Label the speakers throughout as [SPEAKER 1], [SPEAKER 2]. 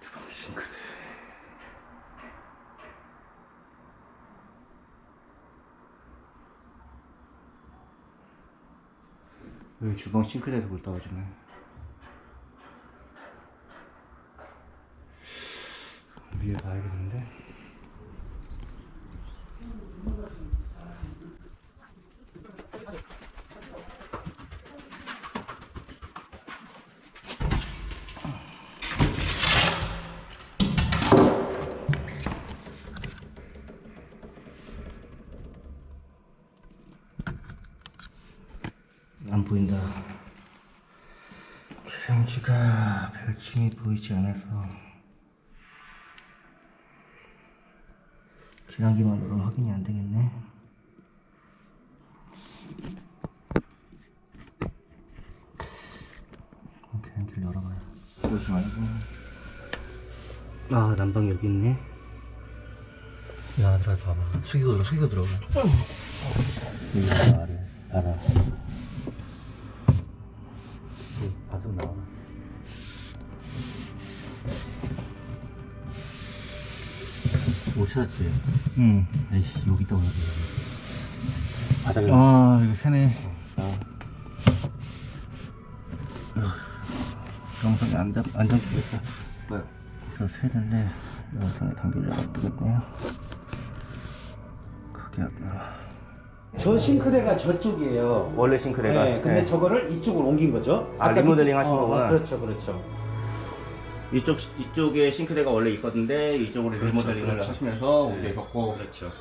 [SPEAKER 1] 주방 싱크대. 여기 주방 싱크대에서 물 떨어지네? 계량기가 별침이 보이지 않아서 계량기만으로 확인이 안 되겠네. 계량기를 열어봐요. 그러지 말고. 아 난방 여기 있네.
[SPEAKER 2] 야, 들어가 봐봐. 숙이고 들어, 숙이고 들어가.
[SPEAKER 1] 여기 아래 알아.
[SPEAKER 2] 봐서 나와. 찾았지?
[SPEAKER 1] 응.
[SPEAKER 2] 에이씨, 여기 있다 오늘. 바닥에.
[SPEAKER 1] 아 이거 새네.
[SPEAKER 2] 아.
[SPEAKER 1] 영상이 안, 잡, 안 잡히겠다. 뭐야? 저 새는데 영상에 담기려고 안 되겠네요. 크게 하구나.
[SPEAKER 3] 저 싱크대가 저쪽이에요.
[SPEAKER 1] 원래 싱크대가.
[SPEAKER 3] 네, 근데 저거를 이쪽으로 옮긴 거죠.
[SPEAKER 1] 아, 리모델링 하신
[SPEAKER 3] 어,
[SPEAKER 1] 거구나.
[SPEAKER 3] 그렇죠, 그렇죠.
[SPEAKER 1] 이쪽 이쪽에 싱크대가 원래 있었는데 이쪽으로 리모델링을
[SPEAKER 3] 그렇죠.
[SPEAKER 1] 하시면서
[SPEAKER 3] 네.
[SPEAKER 1] 올리셨고
[SPEAKER 3] 그렇죠.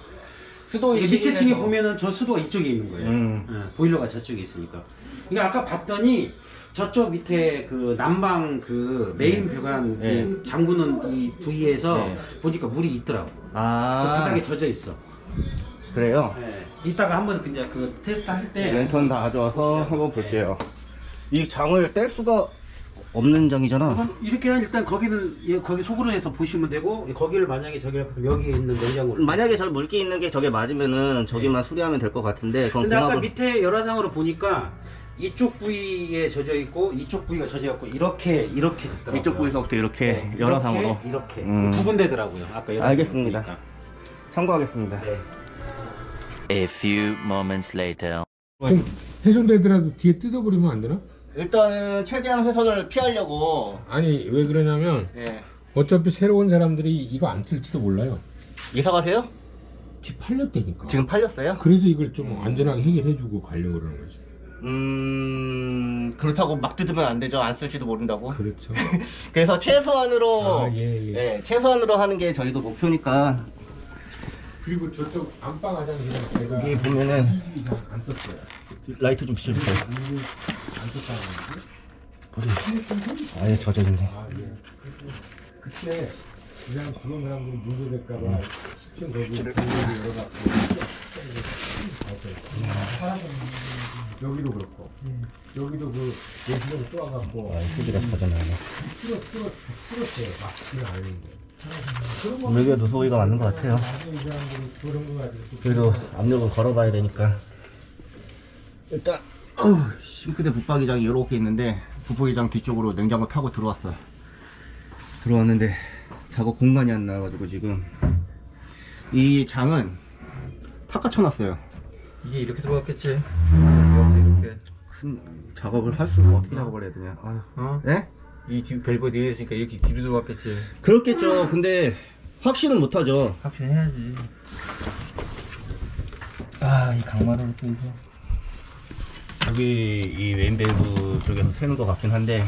[SPEAKER 1] 수도
[SPEAKER 3] 이게 밑에 층에 보면은 저 수도가 이쪽에 있는 거예요.
[SPEAKER 1] 음.
[SPEAKER 3] 예, 보일러가 저쪽에 있으니까. 이게 아까 봤더니 저쪽 밑에 그 난방 그 메인
[SPEAKER 1] 네.
[SPEAKER 3] 벽안
[SPEAKER 1] 네.
[SPEAKER 3] 그 잠그는 이 부위에서
[SPEAKER 1] 네.
[SPEAKER 3] 보니까 물이 있더라고.
[SPEAKER 1] 그아
[SPEAKER 3] 바닥에 젖어 있어.
[SPEAKER 1] 그래요.
[SPEAKER 3] 예. 이따가 한번 그냥 그 테스트 할 때.
[SPEAKER 1] 랜턴 다 가져와서 한번 볼게요. 이 장을 뗄 수가 없는 장이잖아.
[SPEAKER 3] 그럼 이렇게 일단 거기는 예, 거기 속으로 해서 보시면 되고 거기를 만약에 저기 여기에 있는 냉장고를
[SPEAKER 1] 만약에 저 물기 있는 게 저게 맞으면은 저기만 수리하면 될 것 같은데 그건
[SPEAKER 3] 근데 아까
[SPEAKER 1] 궁합을-
[SPEAKER 3] 밑에 열화상으로 보니까 이쪽 부위에 젖어 있고 이쪽 부위가 젖어 있고 이렇게 이렇게 있더라고요.
[SPEAKER 1] 이쪽 부위서부터 이렇게
[SPEAKER 3] 네,
[SPEAKER 1] 열화상으로
[SPEAKER 3] 이렇게, 이렇게
[SPEAKER 1] 음.
[SPEAKER 3] 구분되더라고요. 아까 열화상으로
[SPEAKER 1] 알겠습니다.
[SPEAKER 3] 보니까.
[SPEAKER 1] 참고하겠습니다.
[SPEAKER 3] 네.
[SPEAKER 4] A few moments later.
[SPEAKER 5] 좀 훼손되더라도 뒤에 뜯어버리면 안 되나?
[SPEAKER 1] 일단은 최대한 훼손을 피하려고
[SPEAKER 5] 아니 왜 그러냐면
[SPEAKER 1] 예.
[SPEAKER 5] 어차피 새로 온 사람들이 이거 안 쓸지도 몰라요
[SPEAKER 1] 이사 가세요?
[SPEAKER 5] 집 팔렸다니까
[SPEAKER 1] 지금 팔렸어요?
[SPEAKER 5] 그래서 이걸 좀 안전하게 해결해주고 가려고 그러는 거지
[SPEAKER 1] 음 그렇다고 막 뜯으면 안 되죠. 안 쓸지도 모른다고.
[SPEAKER 5] 그렇죠
[SPEAKER 1] 그래서 최소한으로
[SPEAKER 5] 아, 예, 예.
[SPEAKER 1] 예, 최소한으로 하는 게 저희도 목표니까
[SPEAKER 5] 그리고 저쪽 안방 화장실은 제가
[SPEAKER 1] 여기 보면은
[SPEAKER 5] 안 썼어요
[SPEAKER 1] 라이트 좀 비춰주세요.
[SPEAKER 5] 거지?
[SPEAKER 1] 아예 젖어 있네.
[SPEAKER 5] 아 예. 그때 이 사람 그런 사람들이 문제될까봐 10층 거기 열어갖고 여기도 그렇고 여기도 그 내시경 또 와갖고
[SPEAKER 1] 아, 휴지가 젖어나네.
[SPEAKER 5] 풀어 풀어 풀었어요 막지는 않는데
[SPEAKER 1] 여기가 노소이가 맞는 것 같아요.
[SPEAKER 5] 나중에 이 사람들이 그런 거 가지고 또
[SPEAKER 1] 그래도 압력을 걸어봐야 되니까. 일단 어우, 싱크대 붙박이장이 이렇게 있는데 붙박이장 뒤쪽으로 냉장고 타고 들어왔어요. 들어왔는데 작업 공간이 안 나와가지고 지금 이 장은 탁 갇혀놨어요.
[SPEAKER 2] 이게 이렇게 들어갔겠지? 이렇게.
[SPEAKER 1] 큰 작업을 할 수가 어떻게 작업을 해야 되냐. 아유.
[SPEAKER 2] 어?
[SPEAKER 1] 예?
[SPEAKER 2] 이 뒤, 밸브 뒤에 있으니까 이렇게 뒤로 들어갔겠지.
[SPEAKER 1] 그렇겠죠. 근데 확신은 못하죠.
[SPEAKER 2] 확신해야지.
[SPEAKER 1] 아, 이 강마루를 또 이거. 여기 이 왼밸브 쪽에서 새는 것 같긴 한데.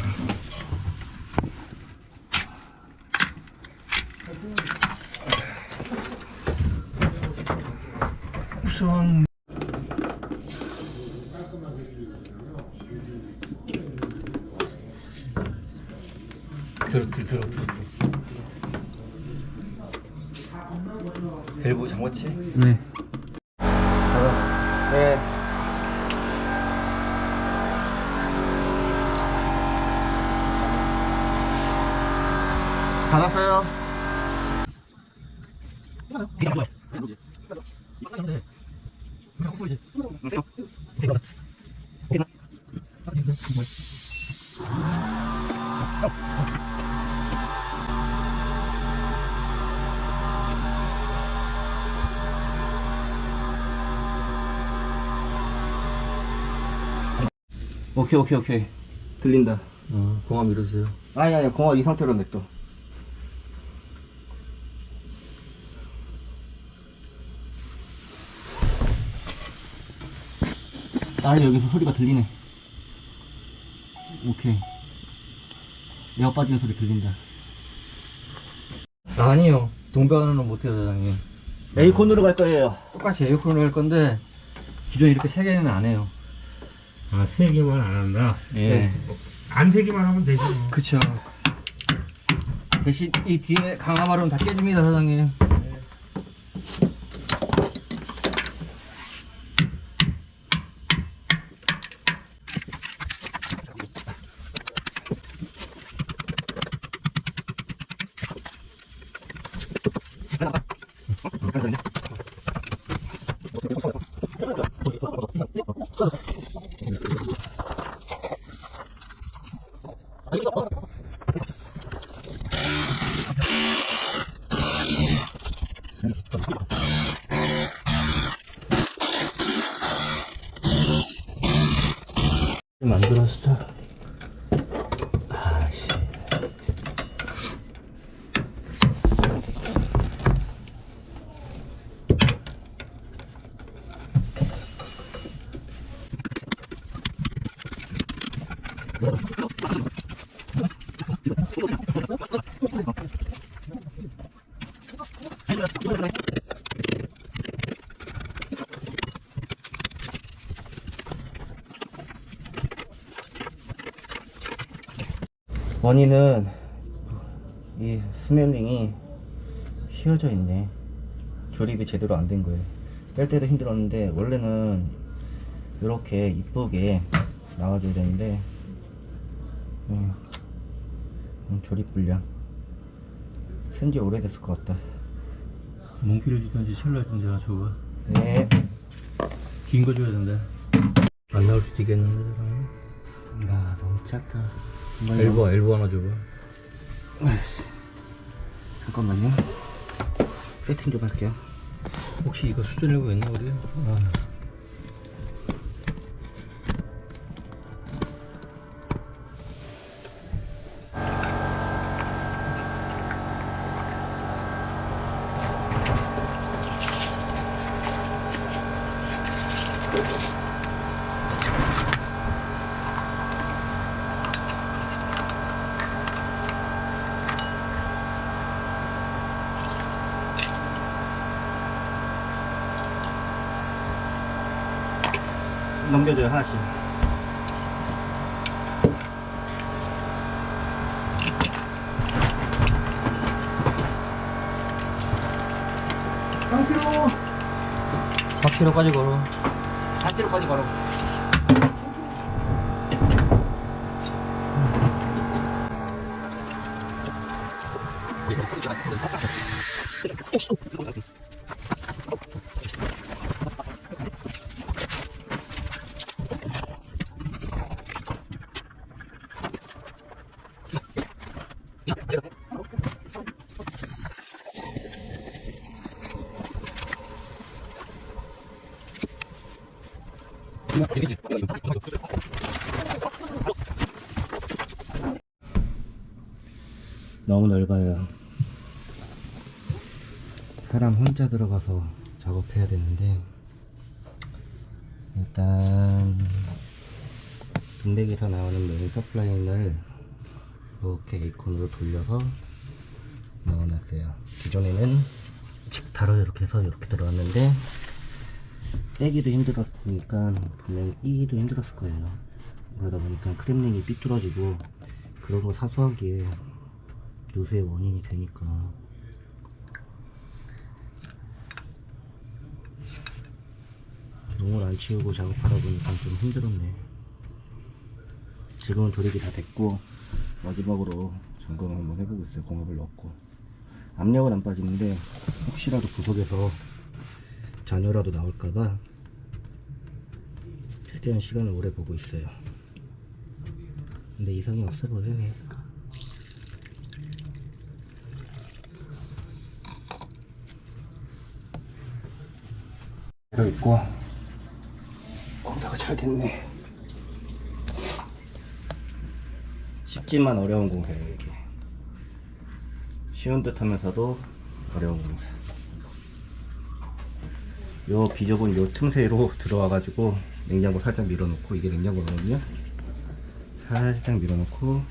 [SPEAKER 1] 우선 받았어요. 오케이 오케이 오케이 들린다.
[SPEAKER 2] 어, 공합 이러세요.
[SPEAKER 1] 아니 아니 공화 이 상태로 냅둬. 아 여기서 소리가 들리네 오케이 에어 빠지는 소리 들린다
[SPEAKER 2] 아니요. 동배관은 못해요, 사장님.
[SPEAKER 1] 에이콘으로 갈 거예요
[SPEAKER 2] 똑같이 에어컨을 할 건데, 기존에 이렇게 세 개는 안 해요.
[SPEAKER 5] 아, 세 개만 안 한다.
[SPEAKER 2] 예.
[SPEAKER 5] 안세 개만 하면 되지. 뭐.
[SPEAKER 2] 그쵸. 대신 이 뒤에 강화발은 다 깨집니다, 사장님. fuck.
[SPEAKER 1] 원인은 이 스넬링이 휘어져 있네 조립이 제대로 안 된 거예요 뺄 때도 힘들었는데 원래는 이렇게 이쁘게 나와줘야 되는데 음, 음, 조립 불량 쓴지 오래됐을 것 같다
[SPEAKER 2] 몸 길어지든지 셀러든지 하나 줘봐. 네긴 거 줘야 된대. 안 나올 수도 있겠는데, 사장님.
[SPEAKER 1] 야, 너무 작다
[SPEAKER 2] 엘보, 엘보 하나 줘봐.
[SPEAKER 1] 아이씨. 잠깐만요 세팅 좀 할게요
[SPEAKER 2] 혹시 이거 수준 엘보 있나, 우리? 아.
[SPEAKER 1] 넘겨줘요 하나씩. 한 킬로.
[SPEAKER 2] 4kg까지 걸어.
[SPEAKER 1] 4킬로까지 걸어 너무 넓어요. 사람 혼자 들어가서 작업해야 되는데 일단 빈백에서 나오는 메인 서플라인을 이렇게 에이콘으로 돌려서 넣어놨어요. 기존에는 직타로 이렇게 해서 이렇게 들어왔는데 빼기도 힘들었으니까 분명히 끼기도 힘들었을 거예요. 그러다 보니까 크랩링이 삐뚤어지고 그런 거 사소하게 누수의 원인이 되니까. 농을 안 치우고 작업하다 보니까 좀 힘들었네. 지금은 조립이 다 됐고 마지막으로 점검을 한번 해보고 있어요. 공업을 넣고. 압력은 안 빠지는데 혹시라도 구석에서 잔여라도 나올까봐 최대한 시간을 오래 보고 있어요. 근데 이상이 없어 보이네. 들어있고. 공사가 잘 됐네. 쉽지만 어려운 공사예요 이게. 쉬운 듯 하면서도 어려운 공사 요 비좁은 요 틈새로 들어와 가지고 냉장고 살짝 밀어 놓고 이게 냉장고거든요. 살짝 밀어 놓고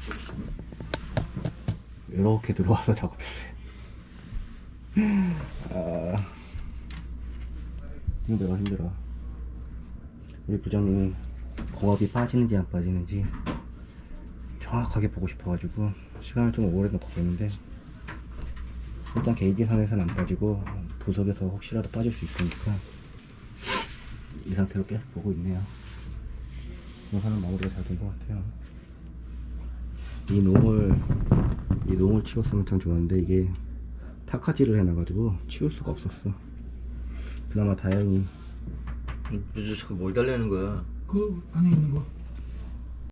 [SPEAKER 1] 이렇게 들어와서 작업했어요. 아 힘들어 힘들어. 우리 부장님은 공업이 빠지는지 안 빠지는지 정확하게 보고 싶어가지고 시간을 좀 오래 놓고 보는데 일단 게이지 선에서는 안 빠지고 부속에서 혹시라도 빠질 수 있으니까 이 상태로 계속 보고 있네요. 우선은 마무리가 잘 된 것 같아요. 이 놈을 이 놈을 치웠으면 참 좋았는데 이게 타카지를 해놔가지고 치울 수가 없었어. 그나마 다행히.
[SPEAKER 2] 무슨 자꾸 뭘 달래는 거야?
[SPEAKER 5] 그 안에 있는 거